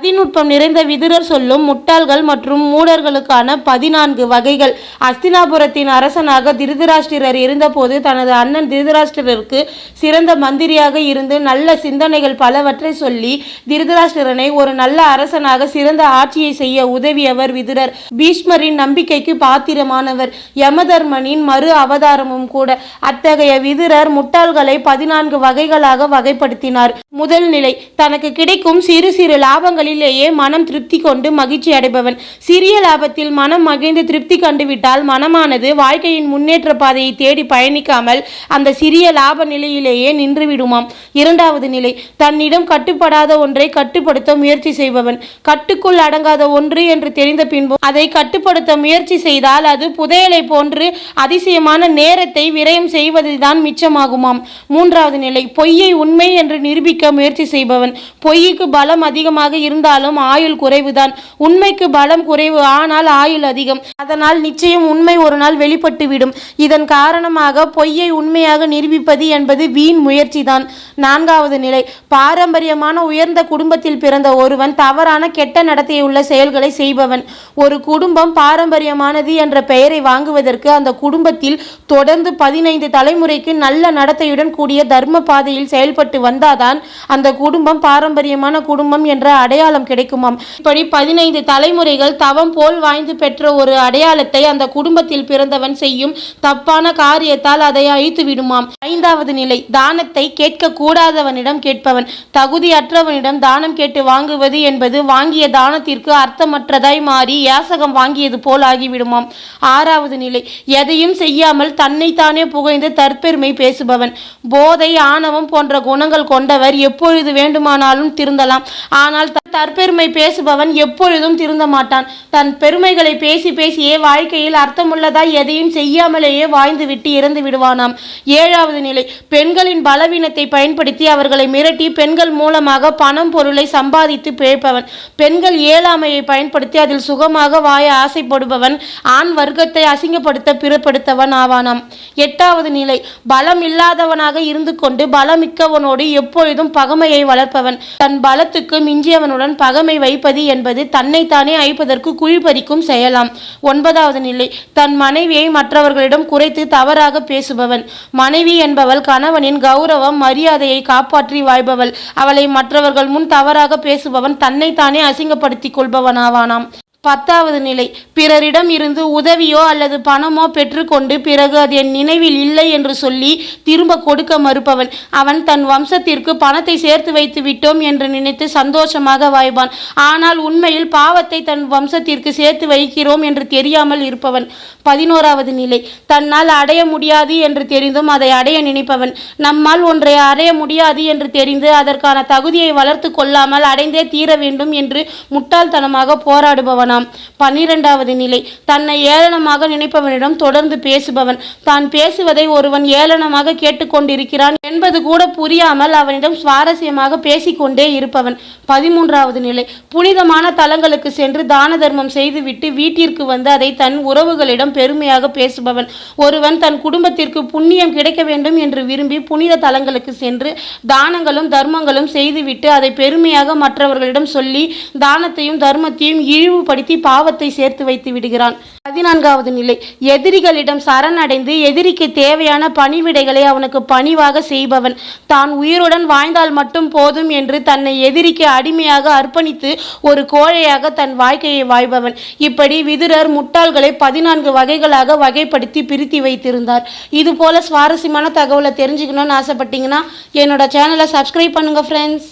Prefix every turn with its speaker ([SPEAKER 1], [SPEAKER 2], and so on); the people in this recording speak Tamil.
[SPEAKER 1] அதிநுட்பம் நிறைந்த விதுரர் சொல்லும் முட்டாள்கள் மற்றும் மூடர்களுக்கான பதினான்கு வகைகள். அஸ்தினாபுரத்தின் அரசனாக திருதராஷ்டிரர் இருந்தபோது தனது அண்ணன் திருதராஷ்டிரருக்கு சிறந்த மந்திரியாக இருந்து நல்ல சிந்தனைகள் பலவற்றை சொல்லி திருதராஷ்டிரனை ஒரு நல்ல அரசனாக சிறந்த ஆட்சியை செய்ய உதவியவர் விதுரர். பீஷ்மரின் நம்பிக்கைக்கு பாத்திரமானவர். யமதர்மனின் மறு அவதாரமும் கூட. அத்தகைய விதுரர் முட்டாள்களை பதினான்கு வகைகளாக வகைப்படுத்தினார். முதல் நிலை தனக்கு கிடைக்கும் சிறு சிறு லாபங்கள் லாபங்களிலேயே மனம் திருப்தி கொண்டு மகிழ்ச்சி அடைபவன். சிறிய லாபத்தில் மனம் மகிழ்ந்து திருப்தி கண்டுவிட்டால் மனமானது வாழ்க்கையின் முன்னேற்ற பாதையை தேடி பயணிக்காமல் அந்த சிறிய லாப நிலையிலேயே நின்றுவிடுமாம். இரண்டாவது நிலை தன்னிடம் கட்டுப்படாத ஒன்றை கட்டுப்படுத்த முயற்சி செய்பவன். கட்டுக்குள் அடங்காத ஒன்று என்று தெரிந்த பின்பு அதை கட்டுப்படுத்த முயற்சி செய்தால் அது புதையலை போன்று அதிசயமான நேரத்தை விரயம் செய்வதுதான் மிச்சமாகுமாம். மூன்றாவது நிலை பொய்யை உண்மை என்று நிரூபிக்க முயற்சி செய்பவன். பொய்யுக்கு பலம் அதிகமாக இருந்தாலும் ஆயுள் குறைவுதான். உண்மைக்கு பலம் குறைவு ஆனால் ஆயுள் அதிகம். அதனால் நிச்சயம் உண்மை ஒரு நாள் வெளிப்பட்டுவிடும். இதன் காரணமாக பொய்யை உண்மையாக நிரூபிப்பது என்பது வீண் முயற்சிதான். நான்காவது நிலை பாரம்பரியமான உயர்ந்த குடும்பத்தில் பிறந்த ஒருவன் தவறான கெட்ட நடத்தையுள்ள செயல்களை செய்பவன். ஒரு குடும்பம் பாரம்பரியமானது என்ற பெயரை வாங்குவதற்கு அந்த குடும்பத்தில் தொடர்ந்து பதினைந்து தலைமுறைக்கு நல்ல நடத்தையுடன் கூடிய தர்ம பாதையில் செயல்பட்டு வந்தாதான் அந்த குடும்பம் பாரம்பரியமான குடும்பம் என்ற அடையாளம் கிடைக்குமாம். இப்படி பதினைந்து தலைமுறைகள் தவம் போல் வாய்ந்து பெற்ற ஒரு அடையாளத்தை அந்த குடும்பத்தில் பிறந்தவன் செய்யும் தப்பான காரியத்தால் அதை அழித்து விடுமாம். ஐந்தாவது நிலை தானத்தை கேட்க கூடாதவனிடம் கேட்பவன். தகுதியற்றவனிடம் தானம் கேட்டு வாங்குவது என்பது வாங்கிய தானத்திற்கு அர்த்தமற்றதாய் மாறி யாசகம் வாங்கியது போல் ஆகிவிடுமாம். ஆறாவது நிலை எதையும் செய்யாமல் தன்னைத்தானே புகழ்ந்து தற்பெருமை பேசுபவன். போதை ஆணவம் போன்ற குணங்கள் கொண்டவர் எப்பொழுது வேண்டுமானாலும் திருந்தலாம். ஆனால் தற்பெருமை பேசுபவன் எப்பொழுதும் திருந்த மாட்டான். தன் பெருமைகளை பேசி பேசியே வாழ்க்கையில் அர்த்தமுள்ளதாய் எதையும் செய்யாமலேயே வாழ்ந்துவிட்டு இறந்து விடுவானாம். ஏழாவது நிலை பெண்களின் பலவீனத்தை பயன்படுத்தி அவர்களை மிரட்டி பெண்கள் மூலமாக பணம் பொருளை சம்பாதித்து பிழைப்பவன். பெண்கள் ஏழாமையை பயன்படுத்தி அதில் சுகமாக வாய ஆசைப்படுபவன் ஆண் வர்க்கத்தை அசிங்கப்படுத்த பிறப்படுத்தவன் ஆவானாம். எட்டாவது நிலை பலம் இல்லாதவனாக இருந்து கொண்டு பலமிக்கவனோடு எப்பொழுதும் பகமையை வளர்ப்பவன். தன் பலத்துக்கு மிஞ்சியவனுடன் பகமை வைப்பது என்பது தன்னைத்தானே அழிப்பதற்கு குழிபறிக்கும் செயலாம். ஒன்பதாவது நிலை தன் மனைவியை மற்றவர்களிடம் குறைத்து தவறாக பேசுபவன். மனைவி என்பவள் கணவனின் கௌரவம் மரியாதையை காப்பாற்றி வாழ்பவள். அவளை மற்றவர்கள் முன் தவறாக பேசுபவன் தன்னைத்தானே அசிங்கப்படுத்திக் கொள்பவனாவானாம். பத்தாவது நிலை. பிறரிடம் இருந்து உதவியோ அல்லது பணமோ பெற்றுக்கொண்டு பிறகு அது என் நினைவில் இல்லை என்று சொல்லி திரும்ப கொடுக்க மறுப்பவன். அவன் தன் வம்சத்திற்கு பணத்தை சேர்த்து வைத்து விட்டோம் என்று நினைத்து சந்தோஷமாக வாய்ப்பான் ஆனால் உண்மையில் பாவத்தை தன் வம்சத்திற்கு சேர்த்து வைக்கிறோம் என்று தெரியாமல் இருப்பவன். பதினோராவது நிலை. தன்னால் அடைய முடியாது என்று தெரிந்தும் அதை அடைய நினைப்பவன். நம்மால் ஒன்றை அடைய முடியாது என்று தெரிந்து அதற்கான தகுதியை வளர்த்து கொள்ளாமல் அடைந்தே தீர வேண்டும் என்று முட்டாள்தனமாக போராடுபவன். போராடுபவனாம் பன்னிரெண்டாவது நிலை. தன்னை ஏளனமாக நினைப்பவனிடம் தொடர்ந்து பேசுபவன். தான் பேசுவதை ஒருவன் ஏளனமாக கேட்டுக்கொண்டிருக்கிறான் என்பது கூட புரியாமல் அவனிடம் சுவாரஸ்யமாக பேசிக்கொண்டே இருப்பவன். பதிமூன்றாவது நிலை. புனிதமான தலங்களுக்கு சென்று தான தர்மம் செய்துவிட்டு வீட்டிற்கு வந்து அதை தன் உறவுகளிடம் பெருமையாக பேசுபவன். ஒருவன் தன் குடும்பத்திற்கு புண்ணியம் கிடைக்க வேண்டும் என்று விரும்பி புனித தலங்களுக்கு சென்று தானங்களும் தர்மங்களும் செய்துவிட்டு அதை பெருமையாக மற்றவர்களிடம் சொல்லி தானத்தையும் தர்மத்தையும் இழிவுபடி பயன்படுத்தி பாவத்தை சேர்த்து வைத்து விடுகிறான் பதினான்காவது நிலை. எதிரிகளிடம் சரணடைந்து எதிரிக்கு தேவையான பணிவிடைகளை அவனுக்கு பணிவாக செய்பவன். தான் உயிருடன் வாழ்ந்தால் மட்டும் போதும் என்று தன்னை எதிரிக்கு அடிமையாக அர்ப்பணித்து ஒரு கோழையாக தன் வாழ்க்கையை வாழ்பவன். இப்படி விதுரர் முட்டாள்களை பதினான்கு வகைகளாக வகைப்படுத்தி பிரித்து வைத்திருந்தார். இது போல சுவாரஸ்யமான தகவலை தெரிஞ்சுக்கணும்னு ஆசைப்பட்டீங்கன்னா என்னோட சேனலை சப்ஸ்கிரைப் பண்ணுங்க ஃப்ரெண்ட்ஸ்